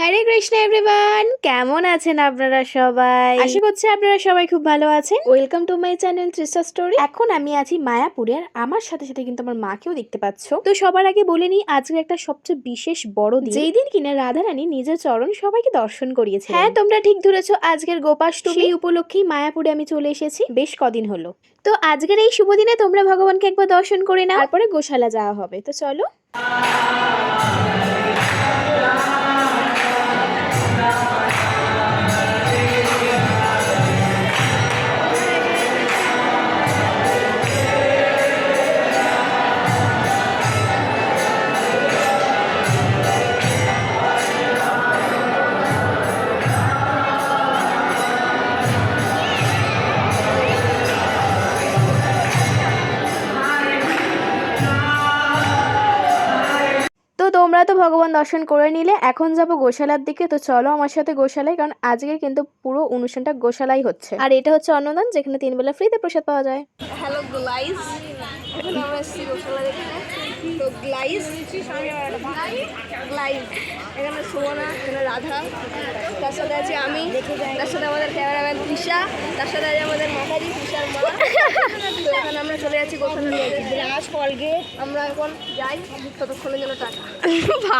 হরে Krishna everyone কেমন আছেন আপনারা সবাই? আশা করছি আপনারা সবাই খুব ভালো আছেন। Welcome to my channel Trisha story এখন আমি আছি মায়াপুরে আর আমার সাথে সাথে কিন্তু আমার মাকেও দেখতে পাচ্ছ। তো সবার আগে বলে নিই আজকে একটা সবচেয়ে বিশেষ বড় দিন। যেই দিন কিনা রাধারানী নিজের চরণ সবাইকে দর্শন করিয়েছে হ্যাঁ তোমরা ঠিক ধরেছো আজকের গোপাষ্টমী উপলক্ষেই মায়াপুরে আমি চলে এসেছি। বেশ কদিন হলো। তো আজকের এই শুভ দিনে তোমরা ভগবানকে একবার দর্শন করে নাও। তারপরে গোশালা যাওয়া হবে। তো চলো। তোমরা তো ভগবান দর্শন করে নিলে, এখন যাব গোশালার দিকে। তো চলো আমার সাথে গোশালায়, কারণ আজকে কিন্তু পুরো অনুষ্ঠানটা গোশালাই হচ্ছে। আর এটা হচ্ছে অন্নদান, যেখানে তিন বেলা ফ্রিতে প্রসাদ পাওয়া যায়। হ্যালো গ্লাইস এখন আমরা এসেছি গোশালা দেখতে তো গ্লাইস গ্লাইস এখানে সুমনা, এখানে রাধা। তার সাথে আছে আমি। তার সাথে আমাদের ক্যামেরাম্যান তৃষা তার সাথে আছে আমাদের মাতাজি তৃষার মা তো এখানে আমরা চলে যাচ্ছি গোশালা ব্রাশ কলগেট আমরা এখন যাই ততক্ষণের যেন টাকা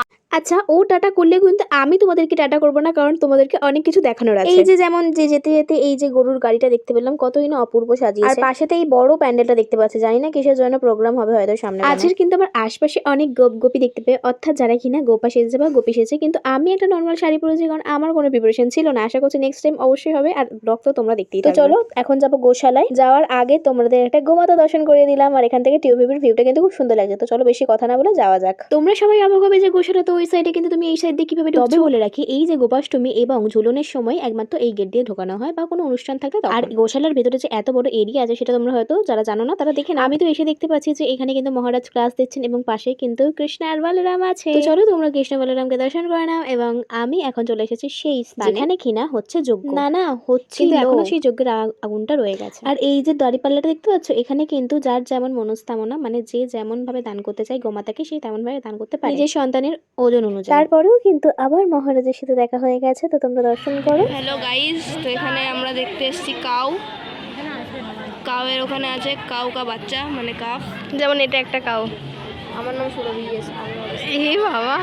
আচ্ছা ও টাটা করলে কিন্তু আমি তোমাদেরকে টাটা করব না কারণ তোমাদেরকে অনেক কিছু দেখানোর আছে। এই যে যেমন যে যেতে যেতে এই যে গরুর গাড়িটা দেখতে পেলাম কতই না অপূর্ব সাজিয়েছে। আর পাশেতে এই বড় প্যান্ডেলটা দেখতে পাচ্ছি জানি না কিসের জন্য প্রোগ্রাম হবে হয়তো সামনে আজকের কিন্তু আমার আশপাশে অনেক গোপ গোপী দেখতে পেয়ে অর্থাৎ যারা কিনা গোপা সেজেছে বা গোপী সেজেছে কিন্তু আমি একটা নর্মাল শাড়ি পরেছি কারণ আমার কোনো প্রিপারেশন ছিল না। আশা করছি নেক্সট টাইম অবশ্যই হবে আর ব্লগ তো তোমরা দেখতেই তো চলো এখন যাব গোশালায়। যাওয়ার আগে তোমাদের একটা গোমাতা দর্শন করে দিলাম আর এখান থেকে টিউবির ভিউটা কিন্তু খুব সুন্দর লাগছে। তো চলো বেশি কথা না বলে যাওয়া যাক। তোমরা সবাই অবাক হবে যে গোশালা তো ওই সাইডে কিন্তু তুমি এই সাইড দিয়ে কীভাবে তবে বলে রাখি এই যে গোপাষ্টমী এবং ঝুলনের সময় একমাত্র এই গেট দিয়ে ঢোকানো হয় বা কোনো অনুষ্ঠান থাকলে আর গোশালার ভেতরে যে এত বড় এরিয়া আছে সেটা তোমরা হয়তো যারা জানো না তারা দেখে না আমি তো এসে দেখতে পাচ্ছি যে এখানে কিন্তু মহারাজ ক্লাস দিচ্ছেন এবং পাশে কিন্তু কৃষ্ণ আর বলরাম আছে। তো চলো তোমরা কৃষ্ণ বলরামকে দর্শন করে নাও এবং আমি এখন চলে এসেছি সেই স্থানে। যেখানে কিনা হচ্ছে যজ্ঞ। না না হচ্ছে এখনও সেই যজ্ঞের আগুনটা রয়ে গেছে। আর এই যে দাড়িপাল্লাটা দেখতে পাচ্ছ এখানে কিন্তু যার যেমন মনস্কামনা মানে যে যেমন ভাবে দান করতে চায় গোমাতাকে সেই তেমন ভাবে দান করতে পারে। নিজের সন্তানের ওজন অনুযায়ী। তারপরেও কিন্তু আবার মহারাজের সাথে দেখা হয়ে গেছে তো তোমরা দর্শন করো। হ্যালো গাইজ তো এখানে আমরা দেখতে এসেছি কাউ। কাউয়ের ওখানে আছে কাউ কা বাচ্চা মানে কাফ যেমন এটা একটা কাউ। আমার নাম সুরভি এই বাবা।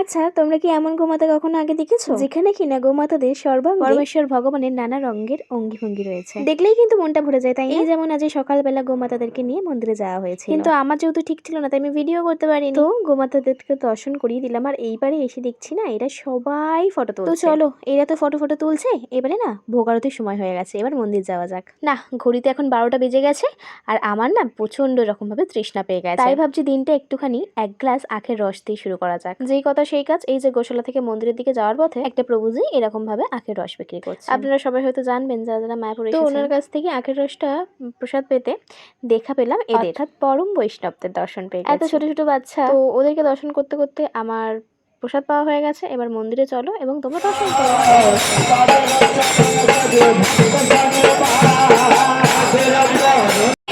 আচ্ছা তোমরা কি এমন গোমাতা কখনো আগে দেখেছ? যেখানে কিনা গোমাতাদের সর্বাঙ্গে পরমেশ্বর ভগবানের নানা রঙের অঙ্গি ভঙ্গি রয়েছে। দেখলেই কিন্তু মনটা ভরে যায় তাই এই যেমন আজ সকালবেলা গোমাতাদেরকে নিয়ে মন্দিরে যাওয়া হয়েছে কিন্তু আমার যেহেতু ঠিক ছিল না তাই আমি ভিডিও করতে পারিনি। তো গোমাতাদেরকে দর্শন করিয়ে দিলাম আর এইবারে এসে দেখছি না এরা সবাই ফটো তুলছে। তো চলো এরা তো ফটো ফটো তুলছে এবারে না ভোগারতির সময় হয়ে গেছে এবার মন্দির যাওয়া যাক। না ঘড়িতে এখন বারোটা বেজে গেছে আর আমার না প্রচণ্ড রকম ভাবে তৃষ্ণা পেয়ে গেছে। তাই ভাবছি দিনটা একটুখানি এক গ্লাস আখের রস দিয়ে শুরু করা যাক। যেই কথা সেই কাজ এই যে গোশালা থেকে মন্দিরের দিকে যাওয়ার পথে একটা প্রভুজি এরকম ভাবে আখের রস বিক্রি করছে। আপনারা সবাই হয়তো জানবেন যারা যারা মায়াপুর তো ওনার কাছ থেকে আখের রসটা প্রসাদ পেতে দেখা পেলাম এদের। অর্থাৎ পরম বৈষ্ণবদের দর্শন পেয়ে এত ছোট ছোট বাচ্চা। তো ওদেরকে দর্শন করতে করতে আমার প্রসাদ পাওয়া হয়ে গেছে। এবার মন্দিরে চলো এবং তোমরা দর্শন করো।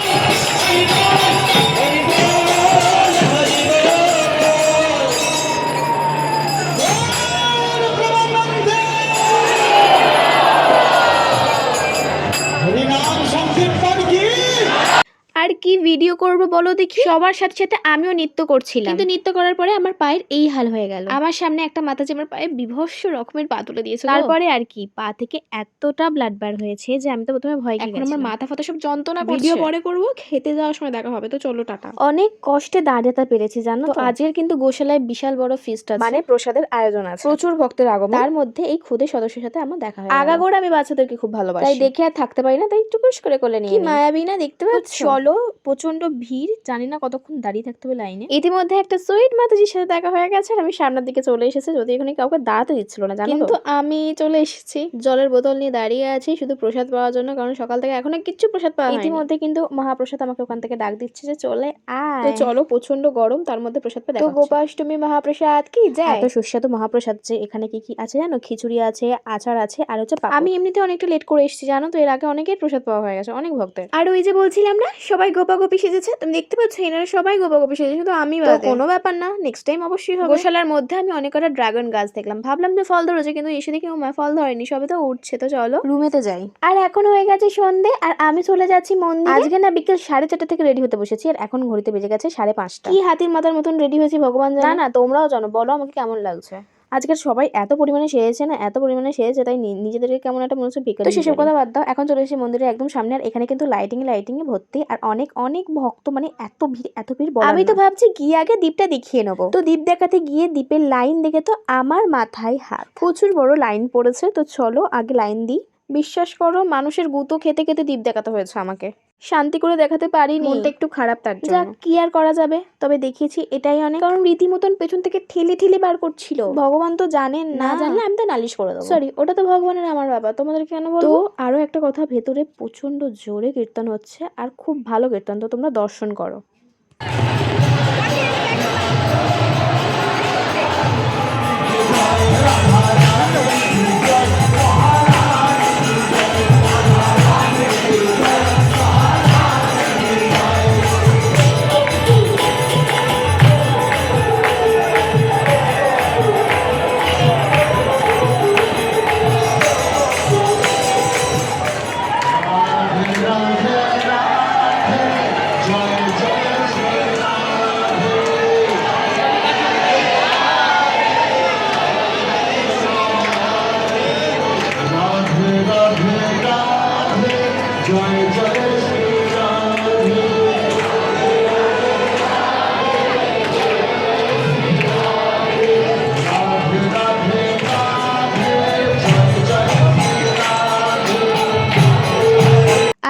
ভিডিও করব বলো দেখি। সবার সাথে সাথে আমিও নৃত্য করছিলাম। কিন্তু নৃত্য করার পরে আমার পায়ের এই হাল হয়ে গেল। আমার সামনে একটা মাথা আমার পায়ে বিভৎস রকমের পা তুলে দিয়েছে তারপরে আর কি পা থেকে এতটা ব্লাড বার হয়েছে যে আমি তো প্রথমে ভয় এখন আমার মাথা ফাতা সব যন্ত্রণা ভিডিও ভিডিও পরে করব খেতে যাওয়ার সময় দেখা হবে। তো চলো টাটা। অনেক কষ্টে দাঁড়াতে পেরেছি জানো তো? আজকের কিন্তু গোশালায় বিশাল বড় ফিস্ট আছে। মানে প্রসাদের আয়োজন আছে। প্রচুর ভক্তের আগমন। তার মধ্যে এই খুদে সদস্যের সাথে আমার দেখা হয় আগাগোড়া আমি বাচ্চাদেরকে খুব ভালোবাসি। তাই দেখে আর থাকতে পারি না তাই একটু করে কোলে নিয়ে। মায়াবী না দেখতে পাচ্ছ? চলো প্রচণ্ড ভিড় জানি না কতক্ষণ দাঁড়িয়ে থাকতে হবে লাইনে। ইতিমধ্যে একটা সুইট মাতাজির সাথে দেখা হয়ে গেছে আর আমি সামনের দিকে চলে এসেছি যদি এখানে কাউকে দাঁড়াতে দিচ্ছিল না জানো কিন্তু আমি চলে এসেছি। জলের বোতল নিয়ে দাঁড়িয়ে আছি শুধু প্রসাদ পাওয়ার জন্য কারণ সকাল থেকে এখনও কিচ্ছু প্রসাদ পাওয়া ইতিমধ্যে কিন্তু মহাপ্রসাদ আমাকে ওখান থেকে ডাক দিচ্ছে যে চলে আয়। তো চলো প্রচণ্ড গরম তার মধ্যে প্রসাদ তো গোপাষ্টমী মহাপ্রসাদ কি? যায় এত সুস্বাদু মহাপ্রসাদ যে এখানে কি কি আছে জানো? খিচুড়ি আছে আচার আছে আর হচ্ছে আমি এমনিতে অনেকটা লেট করে এসেছি জানো তো? এর আগে অনেকের প্রসাদ পাওয়া হয়ে গেছে অনেক ভক্তের। আর ওই যে বলছিলাম না সবাই গোপা গোপী গোপী সেজেছে তুমি দেখতে পাচ্ছ এনারা সবাই গোপা গোপী সেজেছে শুধু আমি কোনো ব্যাপার না নেক্সট টাইম অবশ্যই হবে। গোশালার মধ্যে আমি অনেক কটা ড্রাগন গাছ দেখলাম। ভাবলাম যে ফল ধরেছে কিন্তু এসে দেখি মা ফল ধরেনি সবে তো উঠছে তো চলো। রুমেতে যাই। আর এখন হয়ে গেছে সন্ধে আর আমি চলে যাচ্ছি মন্দিরে। আজকে না বিকেল সাড়ে চারটা থেকে রেডি হতে বসেছি আর এখন ঘড়িতে বেজে গেছে সাড়ে পাঁচটা। কি হাতির মাথার মতন রেডি হয়েছি ভগবান জানে? না তোমরাও জানো বলো আমাকে কেমন লাগছে। আজকের সবাই এত পরিমাণে সেরেছে না এত পরিমাণে সেরেছে তাই নিজেদেরকে কেমন একটা মনে হচ্ছে বিকেল তো সেসব কথা বাদ দাও এখন চলে এসেছি মন্দিরের একদম সামনে আর এখানে কিন্তু লাইটিং লাইটিং এ ভর্তি আর অনেক অনেক ভক্ত মানে এত ভিড় এত ভিড় আমি তো ভাবছি গিয়ে আগে দ্বীপটা দেখিয়ে নেব। তো দ্বীপ দেখাতে গিয়ে দ্বীপের লাইন দেখে তো আমার মাথায় হাত। প্রচুর বড় লাইন পড়েছে তো চলো আগে লাইন দিই। বিশ্বাস করো মানুষের গুঁতো খেতে খেতে দ্বীপ দেখাতে হয়েছে আমাকে। শান্তি করে দেখাতে পারিনি। মনটা একটু খারাপ তার জন্য। যাক কি আর করা যাবে? তবে দেখিয়েছি এটাই অনেক। কারণ রীতিমতন পেছন থেকে ঠেলে ঠেলে বার করছিল। ভগবান তো জানেন না। জানলে আমি তো নালিশ করে দেবো। সরি ওটা তো ভগবানের আমার বাবা। তোমাদের কেন বলব? তো আরও একটা কথা ভেতরে প্রচণ্ড জোরে কীর্তন হচ্ছে আর খুব ভালো কীর্তন। তো তোমরা দর্শন করো।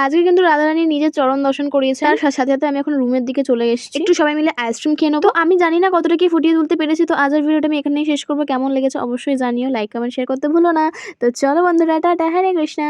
আজকে কিন্তু রাধারানী নিজের চরণ দর্শন করিয়েছে আর সাথে সাথে আমি এখন রুমের দিকে চলে এসেছি। একটু সবাই মিলে আইসক্রিম খেয়ে নেব। তো আমি জানি না কতটা কি ফুটিয়ে তুলতে পেরেছি তো আজের ভিডিওটা আমি এখানেই শেষ করব। কেমন লেগেছে অবশ্যই জানিও লাইক কমেন্ট শেয়ার করতে ভুলো না। তো চলো বন্ধুরা টাটা হরে কৃষ্ণা।